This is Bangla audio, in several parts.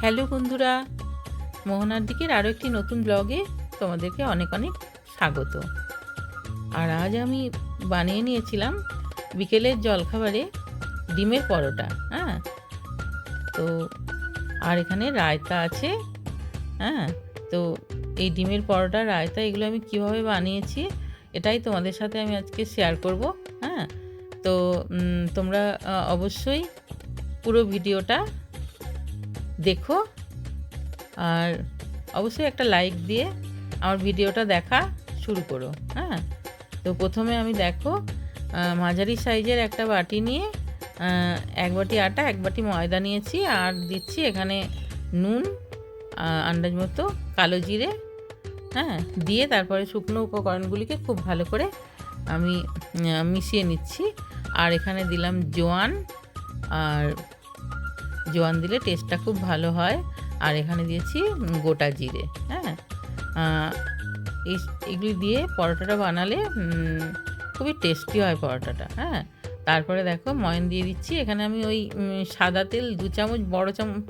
হ্যালো বন্ধুরা, মোহনার দিকের আরও একটি নতুন ব্লগে তোমাদেরকে অনেক অনেক স্বাগত। আর আজ আমি বানিয়ে নিয়েছিলাম বিকেলের জলখাবারে ডিমের পরোটা হ্যাঁ? তো আর এখানে রায়তা আছে হ্যাঁ? তো এই ডিমের পরোটা, রায়তা এগুলো আমি কীভাবে বানিয়েছি এটাই তোমাদের সাথে আমি আজকে শেয়ার করব হ্যাঁ? তো তোমরা অবশ্যই পুরো ভিডিওটা দেখো। আর অবশ্যই একটা লাইক দিয়ে আমার ভিডিওটা দেখা শুরু করো হ্যাঁ? তো প্রথমে আমি দেখো মাঝারি সাইজের একটা বাটি নিয়ে এক বাটি আটা, এক বাটি ময়দা নিয়েছি আর দিচ্ছি এখানে নুন আন্দাজ মতো কালো জিরে হ্যাঁ? দিয়ে তারপরে শুকনো উপকরণগুলিকে খুব ভালো করে আমি মিশিয়ে নিচ্ছি। আর এখানে দিলাম জোয়ান, আর জোয়ান দিলে টেস্টটা খুব ভালো হয়। আর এখানে দিয়েছি গোটা জিরে হ্যাঁ? এগুলি দিয়ে পরোটাটা বানালে খুবই টেস্টি হয় পরোটাটা হ্যাঁ? তারপরে দেখো, ময়ন দিয়ে দিচ্ছি। এখানে আমি ওই সাদা তেল দু চামচ, বড় চামচ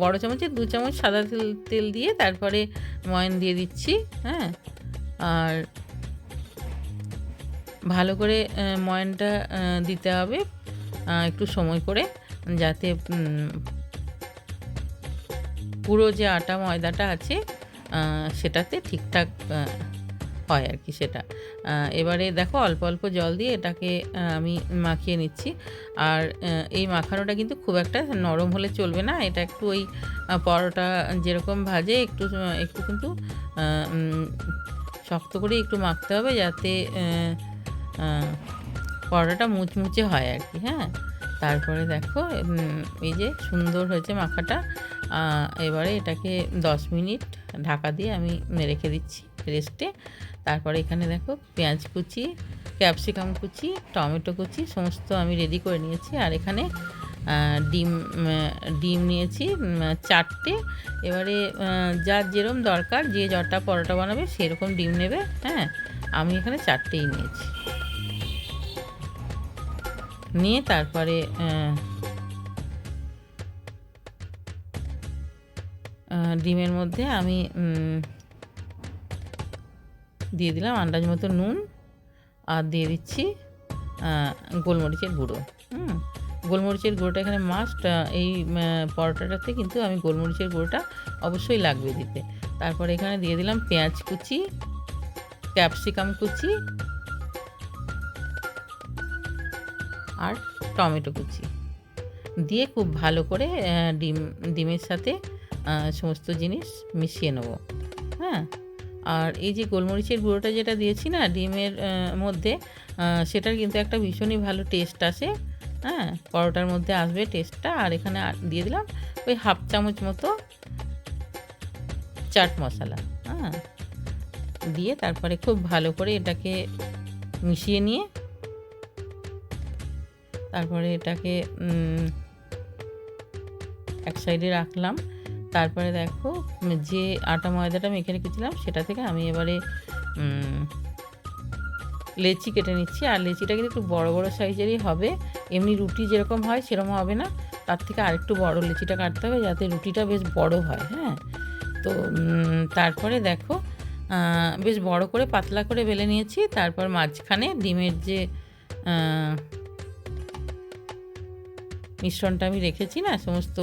বড় চামচের দু চামচ সাদা তেল তেল দিয়ে তারপরে ময়ন দিয়ে দিচ্ছি হ্যাঁ? আর ভালো করে ময়নটা দিতে হবে একটু সময় করে। যাতে পুরো যে আটা ময়দাটা আছে সেটাতে ঠিকঠাক হয় আর কি সেটা। এবারে দেখো অল্প অল্প জল দিয়ে এটাকে আমি মাখিয়ে নিচ্ছি। আর এই মাখানোটা কিন্তু খুব একটা নরম হলে চলবে না। এটা একটু ওই পরোটা যেরকম ভাজে, একটু একটু কিন্তু শক্ত করে একটু মাখতে হবে যাতে পরোটাটা মুচমুচে হয় আর কি হ্যাঁ? তারপরে দেখো এই যে সুন্দর হয়েছে মাখাটা। এবারে এটাকে দশ মিনিট ঢাকা দিয়ে আমি রেখে দিচ্ছি রেস্টে তারপরে এখানে দেখো পেঁয়াজ কুচি, ক্যাপসিকাম কুচি, টমেটো কুচি, সমস্ত আমি রেডি করে নিয়েছি। আর এখানে ডিম ডিম নিয়েছি চারটে। এবারে যার যেরকম দরকার, যে যটা পরোটা বানাবে সেরকম ডিম নেবে হ্যাঁ? আমি এখানে চারটেই নিয়েছি। নিয়ে তারপরে ডিমের মধ্যে আমি দিয়ে দিলাম আন্দাজ মতো নুন আর দিয়ে দিচ্ছি গোলমরিচের গুঁড়ো। হুম, গোলমরিচের গুঁড়োটা এখানে মাস্ট এই পরোটাটাতে কিন্তু আমি গোলমরিচের গুঁড়োটা অবশ্যই লাগবে দিতে। তারপরে এখানে দিয়ে দিলাম পেঁয়াজ কুচি ক্যাপসিকাম কুচি আর টমেটো কুচি। দিয়ে খুব ভালো করে ডিম, ডিমের সাথে সমস্ত জিনিস মিশিয়ে নেব। হ্যাঁ? আর এই যে গোলমরিচের গুঁড়োটা যেটা দিয়েছি না, ডিমের মধ্যে সেটার কিন্তু একটা ভীষণই ভালো টেস্ট আসে। হ্যাঁ? পরোটার মধ্যে আসবে টেস্টটা। আর এখানে দিয়ে দিলাম ওই হাফ চামচ মতো চাট মশলা। হ্যাঁ? দিয়ে তারপরে খুব ভালো করে এটাকে মিশিয়ে নিয়ে তারপরে এটাকে এক সাইডে রাখলাম। তারপরে দেখো, যে আটা ময়দাটা মেখে রেখেছিলাম, সেটা থেকে আমি এবারে লেচি কেটে নিচ্ছি। আর লেচিটা কিন্তু একটু বড় বড় সাইজেরই হবে। এমনি রুটি যেরকম হয়, সেরকম হবে না। তার থেকে আরেকটু বড় লেচিটা কাটতে হবে, যাতে রুটিটা বেশ বড় হয় হ্যাঁ? তো তারপরে দেখো বেশ বড় করে পাতলা করে বেলে নিয়েছি। তারপর মাঝখানে ডিমের যে মিশ্রণটা আমি রেখেছি না, সমস্ত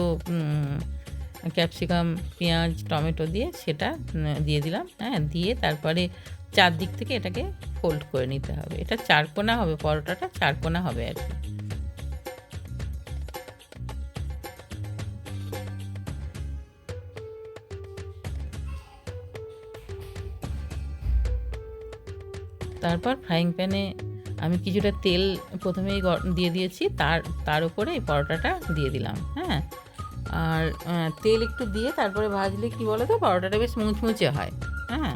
ক্যাপসিকাম, পেঁয়াজ, টমেটো দিয়ে সেটা দিয়ে দিলাম হ্যাঁ দিয়ে তারপরে চারদিক থেকে এটাকে ফোল্ড করে নিতে হবে। এটা চারকোনা হবে, পরোটাটা চারকোনা হবে আর কি। তারপর ফ্রাইং প্যানে আমি কিছুটা তেল প্রথমেই দিয়ে দিয়েছি, তার তার উপরে এই পরোটাটা দিয়ে দিলাম হ্যাঁ। আর তেল একটু দিয়ে তারপরে ভাজলে কি বলো তো পরোটাটা বেশ মুচমুচে হয় হ্যাঁ।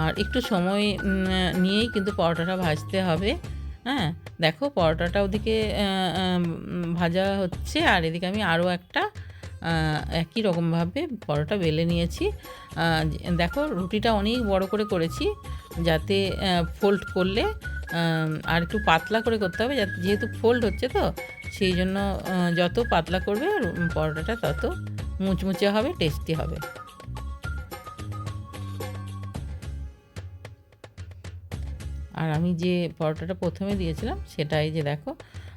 আর একটু সময় নিয়েই কিন্তু পরোটাটা ভাজতে হবে হ্যাঁ। দেখো, পরোটাটা ওদিকে ভাজা হচ্ছে, আর এদিকে আমি আরও একটা একই রকমভাবে পরোটা বেলে নিয়েছি। দেখো, রুটিটা অনেক বড় করে করেছি যাতে ফোল্ড করলে আর একটু পাতলা করে করতে হবে যেহেতু ফোল্ড হচ্ছে তো, সেই জন্য যত পাতলা করবে, পরোটাটা তত মুচমুচে হবে টেস্টি হবে। আর আমি যে পরোটাটা প্রথমে দিয়েছিলাম, সেটাই যে দেখো,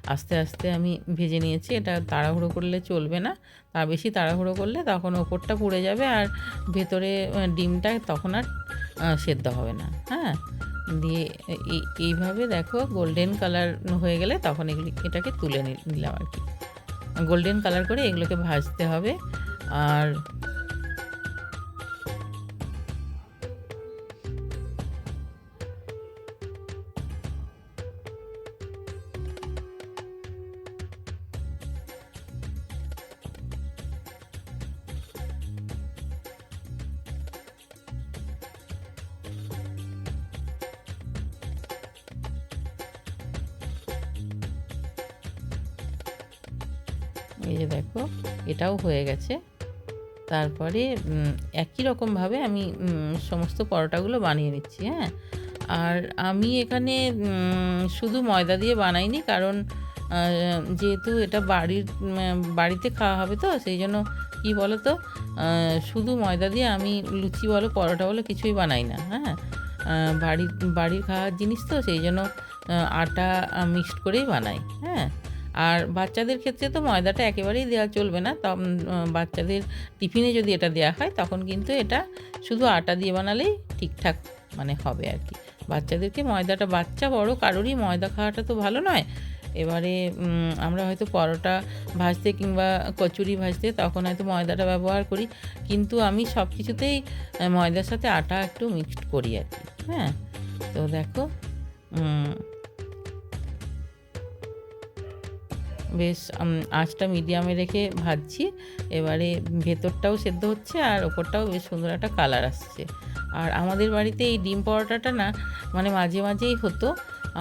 আস্তে আস্তে আমি ভেজে নিয়েছি। এটা তাড়াহুড়ো করলে চলবে না, তা বেশি তাড়াহুড়ো করলে তখন ওপরটা পুড়ে যাবে আর ভেতরে ডিমটা তখন আর সেদ্ধ হবে না। হ্যাঁ? দিয়ে এই এইভাবে দেখো গোল্ডেন কালার হয়ে গেলে তখন এগুলি, এটাকে তুলে নিলাম আর কি। গোল্ডেন কালার করে এগুলোকে ভাজতে হবে। আর এই যে দেখো, এটাও হয়ে গেছে। তারপরে একই রকমভাবে আমি সমস্ত পরোটাগুলো বানিয়ে নিচ্ছি হ্যাঁ? আর আমি এখানে শুধু ময়দা দিয়ে বানাইনি, কারণ যেহেতু এটা বাড়ির বাড়িতে খাওয়া হবে তো, সেই জন্য কী বলো তো শুধু ময়দা দিয়ে আমি লুচি বলো, পরোটা বলো, কিছুই বানাই না হ্যাঁ? বাড়ির বাড়ির খাওয়ার জিনিস তো, সেই জন্য আটা মিক্সড করেই বানাই হ্যাঁ? আর বাচ্চাদের ক্ষেত্রে তো ময়দাটা একেবারেই দেওয়া চলবে না। বাচ্চাদের টিফিনে যদি এটা দেওয়া হয়, তখন কিন্তু এটা শুধু আটা দিয়ে বানালেই ঠিকঠাক মানে হবে আর কি। বাচ্চাদেরকে ময়দাটা, বাচ্চা বড়, কারোরই ময়দা খাওয়াটা তো ভালো নয়। এবারে আমরা হয়তো পরোটা ভাজতে কিংবা কচুরি ভাজতে তখন হয়তো ময়দাটা ব্যবহার করি। কিন্তু আমি সব কিছুতেই ময়দার সাথে আটা একটু মিক্সড করি আর কি। হ্যাঁ? তো দেখো বেশ আঁচটা মিডিয়ামে রেখে ভাজছি। এবারে ভেতরটাও সেদ্ধ হচ্ছে আর ওপরটাও বেশ সুন্দর একটা কালার আসছে। আর আমাদের বাড়িতে এই ডিম পরোটাটা না মানে মাঝে মাঝেই হতো।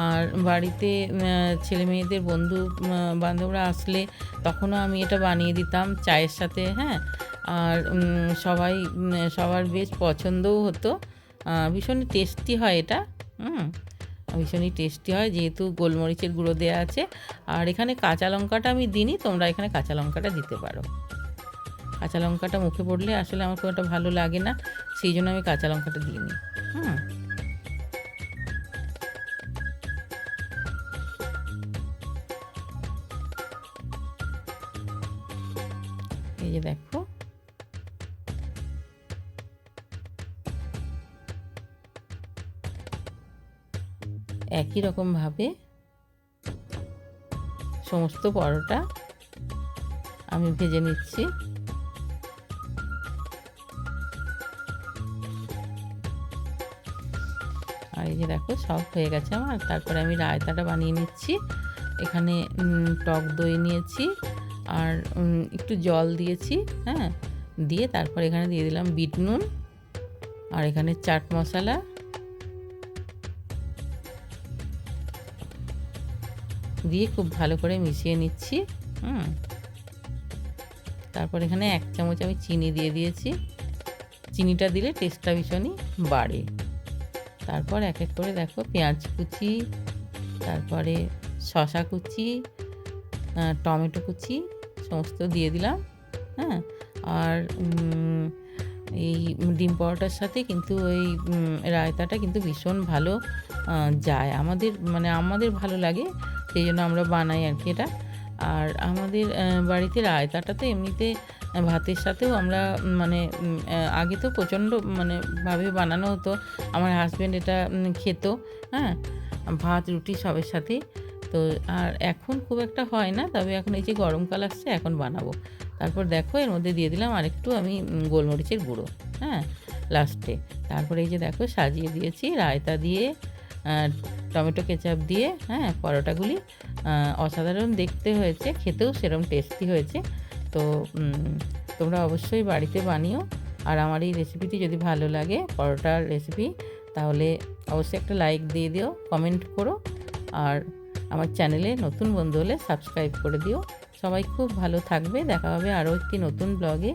আর বাড়িতে ছেলে মেয়েদের বন্ধু বান্ধবরা আসলে তখনও আমি এটা বানিয়ে দিতাম চায়ের সাথে হ্যাঁ? আর সবাই সবার বেশ পছন্দও হতো। ভীষণ টেস্টি হয় এটা, হুম? ভীষণই টেস্টি হয়, যেহেতু গোলমরিচের গুঁড়ো দেওয়া আছে। আর এখানে কাঁচা লঙ্কাটা আমি দিইনি, তোমরা এখানে কাঁচা লঙ্কাটা দিতে পারো। কাঁচা লঙ্কাটা মুখে পড়লে আসলে আমার খুব একটা ভালো লাগে না, সেই জন্য আমি কাঁচা লঙ্কাটা দিইনি। হুম। এই যে দেখো একই রকমভাবে সমস্ত পরোটা আমি ভেজে নিচ্ছি। আর এই যে দেখো, সব হয়ে গেছে আমার। তারপরে আমি রায়তাটা বানিয়ে নিচ্ছি। এখানে টক দই নিয়েছি আর একটু জল দিয়েছি হ্যাঁ? দিয়ে তারপর এখানে দিয়ে দিলাম বিট নুন। আর এখানে চাট মশলা। দিয়ে খুব ভালো করে মিশিয়ে নিচ্ছি, হুম। তারপর এখানে এক চামচ আমি চিনি দিয়ে দিয়েছি। চিনিটা দিলে টেস্টটা ভীষণই বাড়ে। তারপর এক এক করে দেখো পেঁয়াজ কুচি, তারপরে শশা কুচি টমেটো কুচি, সমস্ত দিয়ে দিলাম হ্যাঁ। আর এই ডিম পরোটার সাথে কিন্তু ওই রায়তাটা কিন্তু ভীষণ ভালো যায়। আমাদের মানে আমাদের ভালো লাগে সেই জন্য আমরা বানাই আর কি এটা। আর আমাদের বাড়িতে রায়তাটা তো এমনিতে ভাতের সাথেও আমরা মানে আগে তো প্রচণ্ড মানে ভাবে বানানো হতো। আমার হাজব্যান্ড এটা খেত হ্যাঁ? ভাত, রুটি সবের সাথেই। তো, আর এখন খুব একটা হয় না, তবে এখন এই যে গরমকাল আসছে, এখন বানাবো। তারপর দেখো, এর মধ্যে দিয়ে দিলাম আরেকটু আমি গোলমরিচের গুঁড়ো হ্যাঁ লাস্টে তারপরে এই যে দেখো, সাজিয়ে দিয়েছি রায়তা দিয়ে টমেটো কেচাপ দিয়ে হ্যাঁ পরোটাগুলি অসাধারণ দেখতে হয়েছে, খেতেও সেরকম টেস্টি হয়েছে। তো তোমরা অবশ্যই বাড়িতে বানিও। আর আমার এই রেসিপিটি যদি ভালো লাগে, পরোটার রেসিপি তাহলে অবশ্যই একটা লাইক দিয়ে দিও কমেন্ট করো। আর আমার চ্যানেলে নতুন বন্ধু হলে সাবস্ক্রাইব করে দিও। সবাই খুব ভালো থাকবে। দেখা হবে আরও একটি নতুন ব্লগে